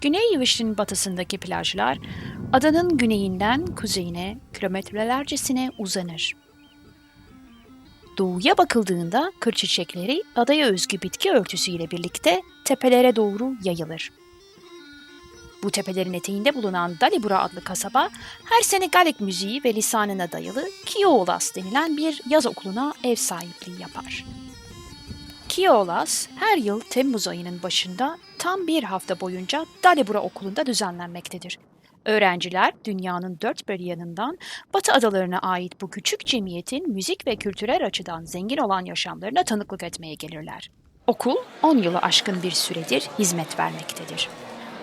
Güney Yıvış'ın batısındaki plajlar adanın güneyinden kuzeyine kilometrelercesine uzanır. Doğuya bakıldığında kır çiçekleri adaya özgü bitki örtüsüyle birlikte tepelere doğru yayılır. Bu tepelerin eteğinde bulunan Dalibura adlı kasaba her sene Galek müziği ve lisanına dayalı Kiolas denilen bir yaz okuluna ev sahipliği yapar. Kiolas her yıl Temmuz ayının başında tam bir hafta boyunca Dalibura okulunda düzenlenmektedir. Öğrenciler dünyanın dört bir yanından Batı adalarına ait bu küçük cemiyetin müzik ve kültürel açıdan zengin olan yaşamlarına tanıklık etmeye gelirler. Okul 10 yılı aşkın bir süredir hizmet vermektedir.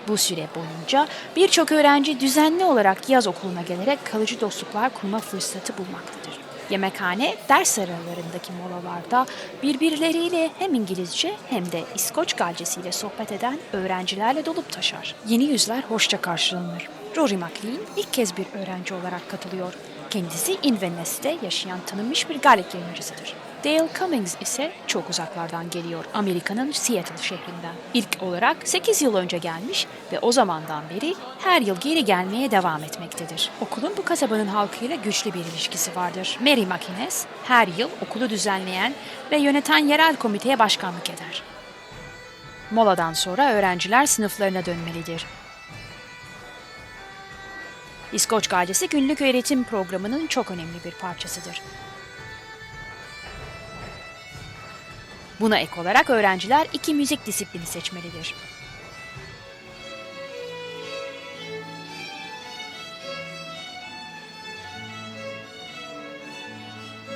Bu süre boyunca birçok öğrenci düzenli olarak yaz okuluna gelerek kalıcı dostluklar kurma fırsatı bulmaktadır. Yemekhane, ders aralarındaki molalarda birbirleriyle hem İngilizce hem de İskoç galcesiyle sohbet eden öğrencilerle dolup taşar. Yeni yüzler hoşça karşılanır. Rory McLean ilk kez bir öğrenci olarak katılıyor. Kendisi Inverness'te yaşayan tanınmış bir Galek yayıncısıdır. Dale Cummings ise çok uzaklardan geliyor, Amerika'nın Seattle şehrinden. İlk olarak 8 yıl önce gelmiş ve o zamandan beri her yıl geri gelmeye devam etmektedir. Okulun bu kasabanın halkıyla güçlü bir ilişkisi vardır. Mary McInnes her yıl okulu düzenleyen ve yöneten yerel komiteye başkanlık eder. Moladan sonra öğrenciler sınıflarına dönmelidir. İskoç Gazetesi günlük öğretim programının çok önemli bir parçasıdır. Buna ek olarak öğrenciler iki müzik disiplini seçmelidir.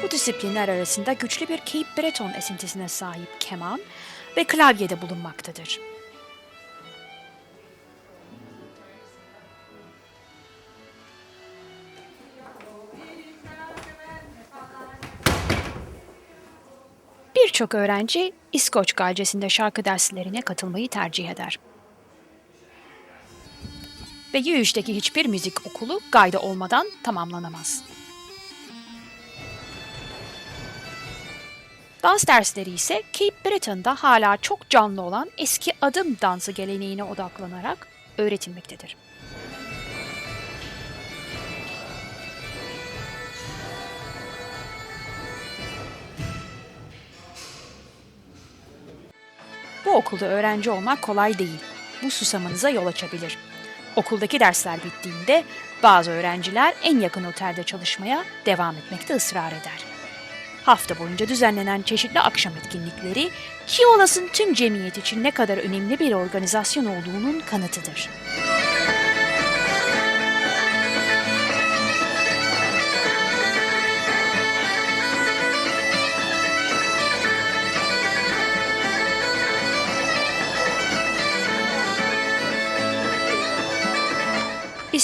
Bu disiplinler arasında güçlü bir Cape Breton esintisine sahip keman ve klavye de bulunmaktadır. Birçok öğrenci İskoç Galcesi'nde şarkı derslerine katılmayı tercih eder. Ve Yürüyüş'teki hiçbir müzik okulu gayda olmadan tamamlanamaz. Dans dersleri ise Cape Breton'da hala çok canlı olan eski adım dansı geleneğine odaklanarak öğretilmektedir. Bu okulda öğrenci olmak kolay değil. Bu susamanıza yol açabilir. Okuldaki dersler bittiğinde bazı öğrenciler en yakın otelde çalışmaya devam etmekte ısrar eder. Hafta boyunca düzenlenen çeşitli akşam etkinlikleri, Kiolas'ın tüm cemiyet için ne kadar önemli bir organizasyon olduğunun kanıtıdır.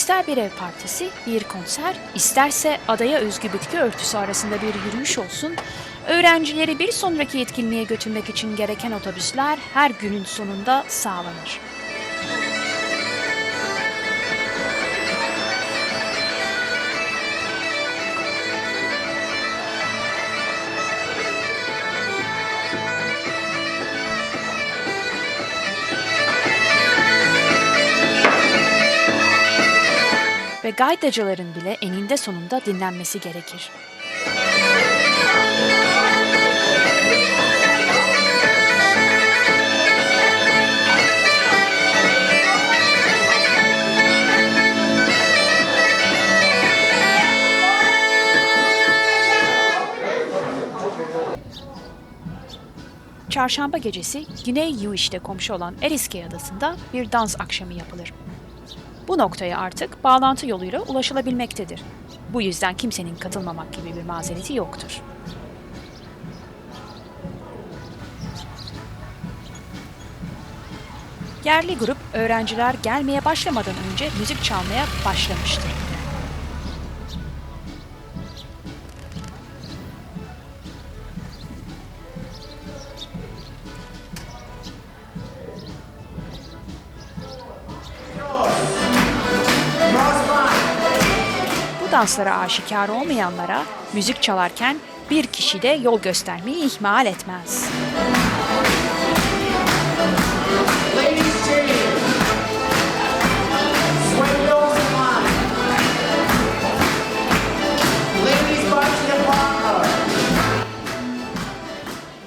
İster bir ev partisi, bir konser, isterse adaya özgü bitki örtüsü arasında bir yürüyüş olsun, öğrencileri bir sonraki etkinliğe götürmek için gereken otobüsler her günün sonunda sağlanır. Ve gaydacıların bile eninde sonunda dinlenmesi gerekir. Çarşamba gecesi Güney Yuiş'te komşu olan Eriskay Adası'nda bir dans akşamı yapılır. Bu noktaya artık bağlantı yoluyla ulaşılabilmektedir. Bu yüzden kimsenin katılmamak gibi bir mazereti yoktur. Yerli grup öğrenciler gelmeye başlamadan önce müzik çalmaya başlamıştır. danslara aşikar olmayanlara müzik çalarken bir kişi de yol göstermeyi ihmal etmez.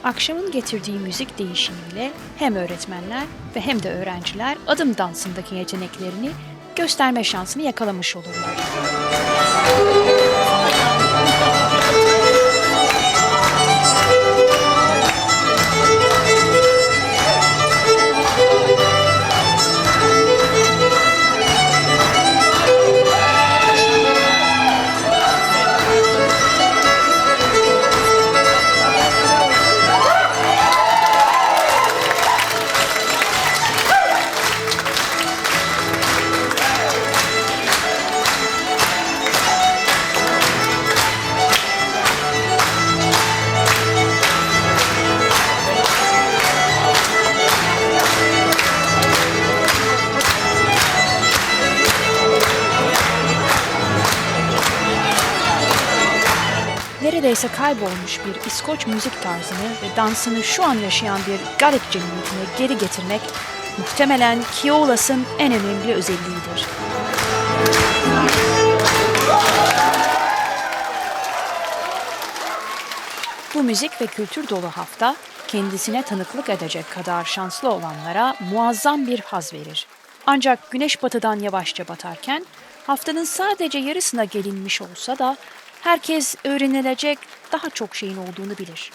Akşamın getirdiği müzik değişimiyle hem öğretmenler ve hem de öğrenciler adım dansındaki yeteneklerini gösterme şansını yakalamış olurlar. Música Neredeyse kaybolmuş bir İskoç müzik tarzını ve dansını şu an yaşayan bir Gaelic cemiyetine geri getirmek muhtemelen Keolas'ın en önemli özelliğidir. Bu müzik ve kültür dolu hafta kendisine tanıklık edecek kadar şanslı olanlara muazzam bir haz verir. Ancak güneş batıdan yavaşça batarken haftanın sadece yarısına gelinmiş olsa da herkes öğrenilecek daha çok şeyin olduğunu bilir.